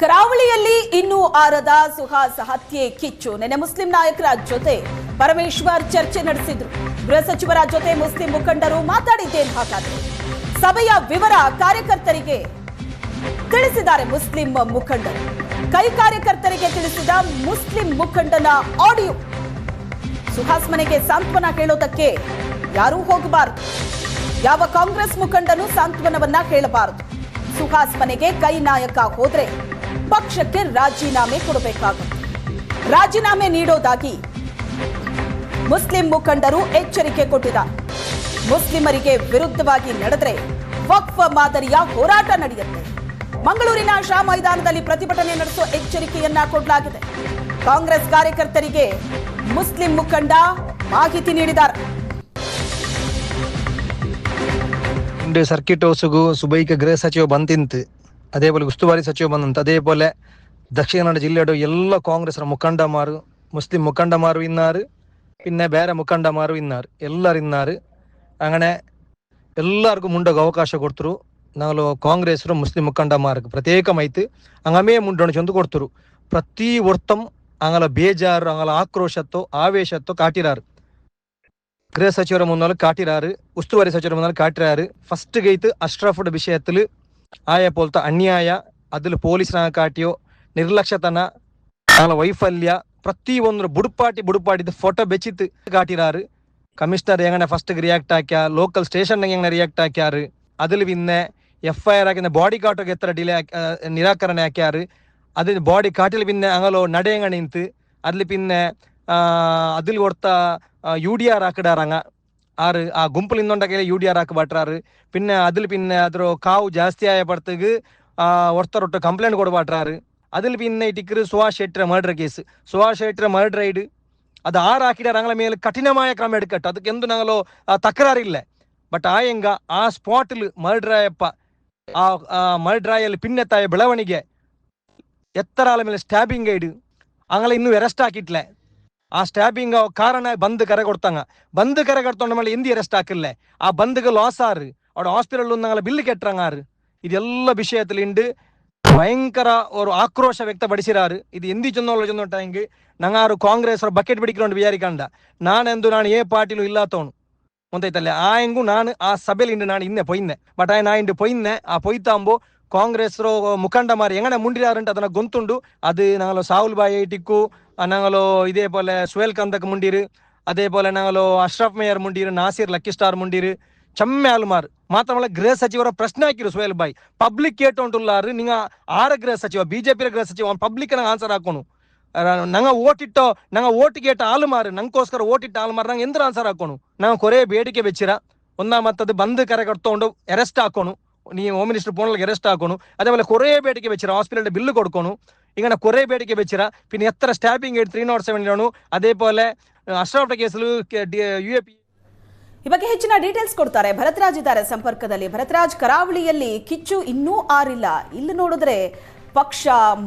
ಕರಾವಳಿಯಲ್ಲಿ ಇನ್ನೂ ಆರದ ಸುಹಾಸ್ ಹತ್ಯೆ ಕಿಚ್ಚು. ನೆನೆ ಮುಸ್ಲಿಂ ನಾಯಕರ ಜೊತೆ ಪರಮೇಶ್ವರ್ ಚರ್ಚೆ ನಡೆಸಿದ್ರು. ಗೃಹ ಸಚಿವರ ಜೊತೆ ಮುಸ್ಲಿಂ ಮುಖಂಡರು ಮಾತಾಡಿದ್ದೇನು ಹಾಗಾದ್ರೆ. ಸಭೆಯ ವಿವರ ಕಾರ್ಯಕರ್ತರಿಗೆ ತಿಳಿಸಿದ್ದಾರೆ ಮುಸ್ಲಿಂ ಮುಖಂಡರು. ಕೈ ಕಾರ್ಯಕರ್ತರಿಗೆ ತಿಳಿಸಿದ ಮುಸ್ಲಿಂ ಮುಖಂಡನ ಆಡಿಯೋ. ಸುಹಾಸ್ ಮನೆಗೆ ಸಾಂತ್ವನ ಕೇಳೋದಕ್ಕೆ ಯಾರೂ ಹೋಗಬಾರದು. ಯಾವ ಕಾಂಗ್ರೆಸ್ ಮುಖಂಡನು ಸಾಂತ್ವನವನ್ನ ಕೇಳಬಾರದು ಸುಹಾಸ್ ಮನೆಗೆ ಕೈ ನಾಯಕ ಹೋದ್ರೆ ಪಕ್ಷಕ್ಕೆ ರಾಜೀನಾಮೆ ಕೊಡಬೇಕಾಗುತ್ತೆ. ರಾಜೀನಾಮೆ ನೀಡೋದಾಗಿ ಮುಸ್ಲಿಂ ಮುಖಂಡರು ಎಚ್ಚರಿಕೆ ಕೊಟ್ಟಿದ್ದಾರೆ. ಮುಸ್ಲಿಮರಿಗೆ ವಿರುದ್ಧವಾಗಿ ನಡೆದರೆ ವಕ್ಫ ಮಾದರಿಯ ಹೋರಾಟ ನಡೆಯುತ್ತೆ. ಮಂಗಳೂರಿನ ಶಾ ಮೈದಾನದಲ್ಲಿ ಪ್ರತಿಭಟನೆ ನಡೆಸುವ ಎಚ್ಚರಿಕೆಯನ್ನ ಕೊಡಲಾಗಿದೆ. ಕಾಂಗ್ರೆಸ್ ಕಾರ್ಯಕರ್ತರಿಗೆ ಮುಸ್ಲಿಂ ಮುಖಂಡ ಮಾಹಿತಿ ನೀಡಿದ್ದಾರೆ. ಸರ್ಕಿಟ್ ಹೌಸ್ಗೂ ಸುಬೈಕ ಗೃಹ ಸಚಿವ ಬಂತಿಂತು അതേപോലെ ഉസ്തുവാരി സച്ചിവാനന്ദ് അതേപോലെ ദക്ഷിണ കന്നഡ ജില്ലയുടെ എല്ലാ കോൺഗ്രസിന മുಖಂಡമാർ മുസ്ലിം മുഖಂಡമാർ ഇന്നാർ പിന്നെ വേറെ മുಖಂಡമാർ ഇന്നാർ എല്ലാരും ഇന്നാർ അങ്ങനെ എല്ലാവർക്കും ಮುಂಡಗೆ ಅವಕಾಶ ಕೊಡ್ತರು. ನಾವು ಕಾಂಗ್ರೆಸ್ರು ಮುಸ್ಲಿಂ ಮುಖಂಡಮಾರ್ಗೆ ಪ್ರತ್ಯೇಕಮೈತು ಅಂಗಮೇ ಮುಂಡನ್ನು ಚಂದು ಕೊಡ್ತರು. ಪ್ರತಿ ವರ್ತಂ ಅಂಗಲ ಬೇಜಾರು ಅಂಗಲ ಆಕ್ರೋಶತ್ತೋ, ಆವೇಶತ್ತೋ ಕಾಟಿರಾರು. ಗೃಹ ಸಚಿವರ ಮುನ್னால் ಕಾಟಿರಾರು, ಉಸ್ತುವಾರಿ ಸಚಿವರ ಮುನ್னால் ಕಾಟಿರಾರು. ಫಸ್ಟ್ ಐತು ಅಶ್ರಫ್ಡ್ ವಿಷಯದಲ್ಲಿ ಆಯ ಪೋಲ್ತ ಅನ್ಯಾಯ ಅದಲು ಪೊಲೀಸ್ನ ಕಾಟಿಯೋ ನಿರ್ಲಕ್ಷ್ಯತನ ಅವಳ ವೈಫಲ್ಯ ಪ್ರತಿ ಒಂದು ಬುಡುಪಾಟಿ ಬುಡುಪಾಟಿದ ಫೋಟೋ ಬೆಚ್ಚಿತ್ತು ಕಾಟಿರಾರು ಕಮಿಷನರ್ ಹೆಂಗನೆ ಫಸ್ಟ್ಗೆ ರಿಯಾಕ್ಟ್ ಹಾಕ್ಯ ಲೋಕಲ್ ಸ್ಟೇಷನ್ ಹೆಂಗನೆ ರಿಯಾಕ್ಟ್ ಹಾಕ್ಯಾರು അതിൽ പിന്നെ എഫ് ഐ ആർ ആക്കുന്ന ബോഡി കാട്ടൊക്കെ എത്ര ഡിലേ നിരാകരണം ആക്കിയാറ് അതിൽ ബോഡി കാട്ടിൽ പിന്നെ അങ്ങലോ നടയങ്ങണിന്ത് അതിൽ പിന്നെ അതിൽ കൊടുത്ത യു ഡി ആർ ആക്കിടാറങ്ങ ಆರು ಆ ಗುಂಪಲಿಂದೊಂಡ ಕೈಲಿ ಯು ಡಿ ಆರ್ ಹಾಕಿ ಬಾಟ್ರಾರು அதில் ಅದಿಲ್ ಪಿನ್ನ ಅದ್ರ ಕಾವು ಜಾಸ್ತಿ ஒருத்தர் ಪಡ್ತಗ್ கம்ப்ளைண்ட் கூட ಕೊಡಬಾಟ್ರಾರು அதில் பின்ன டிக்கிற சுவாஷ் ஷெட்ர மர்டர் கேஸ் சுபாஷ் ஷெட்ர மர்டர் ரைடு அது ஆறு ஆக்கிட்டாங்களே மேலே கடினமாய கிரமம் எடுக்கட்டு அதுக்கு எந்த நாங்களோ தக்கராறு இல்லை. பட் ஆயங்க ஆ ஸ்பாட்டில் மர்டராயப்ப ஆ மர்டராயல் பின்னத்தாய ಬೆಳವಣಿಗೆ ಎತ್ತರಾಲ மேலே ಸ್ಟ್ಯಾಬಿಂಗ್ ಐಡು ಅಂಗಲ இன்னும் ಅರೆಸ್ಟ್ ஆக்கிட்டல ಆ ಸ್ಟ್ಯಾಬಿಂಗ್ ಕಾರಣ ಬಂದ್ ಕರೆ ಕೊಡ್ತಾಂಗ ಬಂದ್ ಕರೆ ಕಡ್ತೊಂಡ ಮೇಲೆ ಹಿಂದಿ ಅರೆಸ್ಟ್ ಹಾಕಿಲ್ಲೆ ಆ ಬಂದ್ಗೆ ಲಾಸ್ ಆರು ಅವ್ರ ಹಾಸ್ಪಿಟಲ್ ಒಂದಂಗಲ ಬಿಲ್ ಕೆಟ್ಟರಂಗಾರು ಇದೆಲ್ಲ ವಿಷಯದಲ್ಲಿ பயங்கர ஒரு ஆக்ரோஷ வெக்தப்படுத்திறாரு இது எந்தி சொன்னோல சொன்னோட்டாங்க நாங்காரு காங்கிரஸ் பக்கெட் பிடிக்கிறோம் விசாரிக்காண்டா. நான் எந்த நான் ஏ பார்ட்டிலும் இல்லாத்தோணும் முந்தைய தல்ல ஆயங்கும் நான் ஆ சபையில் இன்று நான் இன்ன பொயின்னேன் பட் ஆய் நான் இன்று பொயின்னேன் ஆ பொய்த்தாம்போ ಕಾಂಗ್ರೆಸ್ ಮುಖಂಡ ಮಾರಿ ಎಂಗನೆ ಮುಂಡಿರಾರಂಟ ಅದನ್ನ ಗೊಂತುಂಡು ಅದು ನಾಂಗಲು ಸಾಹುಲ್ ಬಾಯಿ ಟಿಕ್ಕು ನಾಂಗಲು இதே போல சுவேல் கந்தக் முண்டிரு அதே போல நாங்களோ அஷ்ரஃப் மேயர் முண்டிரு நாசிர் லக்கி ஸ்டார் முண்டிரு செம்மை ஆளுமார் ಮಾತ್ರಮಲ್ಲ ಗೃಹ ಸಚಿವರ ಪ್ರಶ್ನೆ ಹಾಕಿರು ಸುಹೇಲ್ ಬಾಯ್ ಪಬ್ಲಿಕ್ ಕೇಟೊಂಟುಲ್ಲಾರು ನಿಂಗ ಆರ ಗೃಹ ಸಚಿವ ಬಿಜೆಪಿ ಗೃಹ ಸಚಿವ ಅವ್ನು ಪಬ್ಲಿಕ್ ನಂಗೆ ಆನ್ಸರ್ ಹಾಕೋನು ನಂಗೆ ಓಟಿಟ್ಟೋ ನಂಗೆ ಓಟ್ ಕೇಟ ಆಲುಮಾರು ನಂಗೋಸ್ಕರ ಓಟಿಟ್ಟ ಆಲುಮಾರು ನಂಗೆ ಎಂದ್ರ ಆನ್ಸರ್ ಹಾಕೋನು ನಂಗೆ ಕೊರೇ ಬೇಡಿಕೆ ಬೆಚ್ಚಿರ ಒಂದ ಮತ್ತದು ಬಂದ್ ಕರೆ ಕಟ್ಕೊಂಡು ಅರೆಸ್ಟ್ ಹಾಕೋನು నీ హోమ్ మినిస్టర్ పోనలకి ಬೇಡಿಕೆ ಬೆಚ್ಚಿರ ಹಾಸ್ಪಿಟಲ್ കുറേ പേടിക്ക് ಈಗ ഹോസ്പിറ്റലിന്റെ ബില്ല് ಬೇಡಿಕೆ ಬೆಚ್ಚಿರ ಪಿನ್ ಎತ್ತರ വെച്ചിട്ട് പിന്നെ ತ್ರೀ ನಾಟ್ ಸೆವೆನ್ നോട്ട് ಅದೇ ಪೋಲೆ ಅಶ್ರಾಫ್ಟ ಕೇಸಲು ಯು ಎ ಪಿ ಈ ಬಗ್ಗೆ ಹೆಚ್ಚಿನ ಡೀಟೇಲ್ಸ್ ಕೊಡ್ತಾರೆ. ಭರತ್ರಾಜ್ ಇದ್ದಾರೆ ಸಂಪರ್ಕದಲ್ಲಿ. ಭರತ್ರಾಜ್ ಕರಾವಳಿಯಲ್ಲಿ ಕಿಚ್ಚು ಇನ್ನೂ ಆರಿಲ್ಲ. ಇಲ್ಲಿ ನೋಡಿದ್ರೆ ಪಕ್ಷ,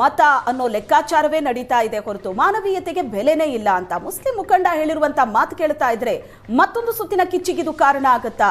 ಮತ ಅನ್ನೋ ಲೆಕ್ಕಾಚಾರವೇ ನಡೀತಾ ಇದೆ ಹೊರತು ಮಾನವೀಯತೆಗೆ ಬೆಲೆನೇ ಇಲ್ಲ ಅಂತ. ಮುಸ್ಲಿಂ ಮುಖಂಡ ಹೇಳಿರುವಂತ ಮಾತು ಕೇಳ್ತಾ ಇದ್ರೆ ಮತ್ತೊಂದು ಸುತ್ತಿನ ಕಿಚ್ಚಿಗಿದು ಕಾರಣ ಆಗುತ್ತಾ?